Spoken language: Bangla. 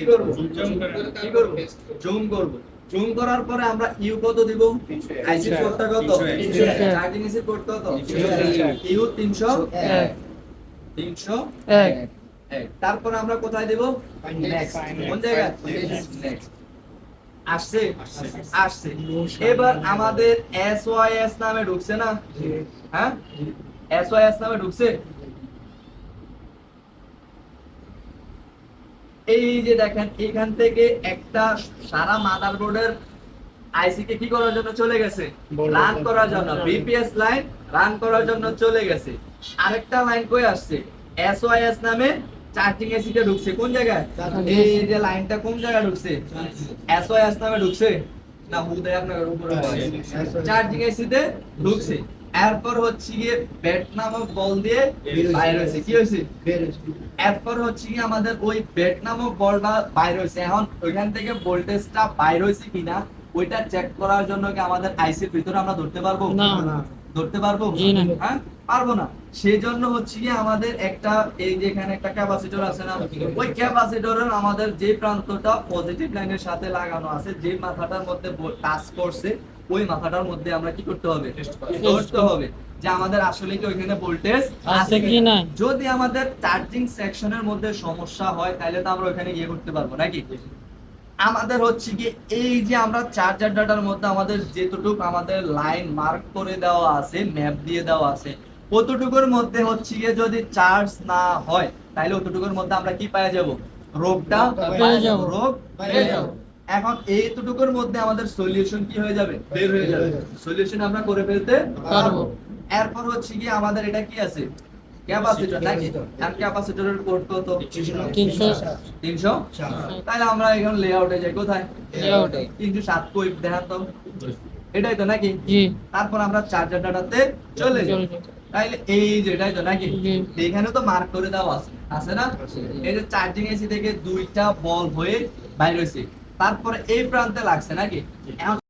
কি করব? কি করব? জুম করব। জুম করার পরে আমরা ইউ কত দিব? আইসি কোডটা কত। Charging AC code. ইউ 300 300 এক। এক। তারপরে আমরা কোথায় দেব? কোন জায়গায়? আসছে? আসছে। এবার আমাদের এস ওয়াই এস নামে ঢুকছে না? হ্যাঁ? এস ওয়াই এস নামে ঢুকছে? এই যে দেখেন এখান থেকে একটা সারা মাদারবোর্ডের আইসি কে কি করার জন্য চলে গেছে? রান করার জন্য বিপিএস লাইন রান করার জন্য চলে গেছে। আরেকটা লাইন কই আসছে? এসওআইএস নামে চার্জিং এসি তে ঢুকছে। কোন জায়গায়? এই যে লাইনটা কোন জায়গায় ঢুকছে? এসওআইএস নামে ঢুকছে? না হুদয় আপনার উপরে চার্জিং এসি তে ঢুকছে। এরপর হচ্ছে গিয়ে ব্যাট নামক বল দিয়ে বাইরে হয়েছে। কি হয়েছে। এরপর হচ্ছে কি আমাদের ওই ব্যাট নামক বলটা বাইরে হয়েছে। এখন ওইখান থেকে ভোল্টেজটা বাইরে হয়েছে কিনা ওইটা চেক করার জন্য কি আমাদের আইসির ভিতরে আমরা ধরতে পারব? না। না। ধরতে পারব? জি না। হ্যাঁ? পারব না। সেই জন্য হচ্ছে কি আমাদের একটা এই যে এখানে একটা ক্যাপাসিটর আছে না ওই ক্যাপাসিটরের আমাদের যে প্রান্তটা পজিটিভ লাইনের সাথে লাগানো আছে যে মাথাটার মধ্যে টাচ করছে ওই মাথাটার মধ্যে আমরা কি করতে হবে ধরতে হবে যে আমাদের আসলে কি ওইখানে ভোল্টেজ আছে কি না? যদি আমাদের চার্জিং সেকশনের মধ্যে সমস্যা হয় তাহলে তো আমরা ওখানে গিয়ে করতে পারব নাকি আমাদের হচ্ছে কি এই যে আমরা চার্জার ডাটার মধ্যে আমাদের যেতটুকু আমাদের লাইন মার্ক করে দেওয়া আছে ম্যাপ দিয়ে দেওয়া আছে অতটুকুর মধ্যে হচ্ছে গিয়ে যদি চার্জ না হয় তাহলে অতটুকুর মধ্যে আমরা কি পেয়ে যাব রোগটা। রোগ পেয়ে যাব। এখন এইটুকুর মধ্যে আমাদের সলিউশন কি হয়ে যাবে? বের হয়ে যাবে। সলিউশন আমরা করে ফেলতে পারব। এরপর হচ্ছে কি আমাদের এটা কি আছে? ক্যাপাসিটর নাকি আর ক্যাপাসিটরের কোড কত? তিনশো। তিনশো তাহলে আমরা এখন লেআউটে যাই। কোথায়? Layout-এ। কই দেখান এটাই তো নাকি? তারপর আমরা চার্জার ডাটাতে চলে যাই। তাইলে এই যে এটাই তো নাকি। এখানে তো মার্ক করে দেওয়া আছে। আছে না? এই যে চার্জিং এসি থেকে দুইটা বল হয়ে বাইরে হয়েছে। তারপরে এই প্রান্তে লাগছে নাকি?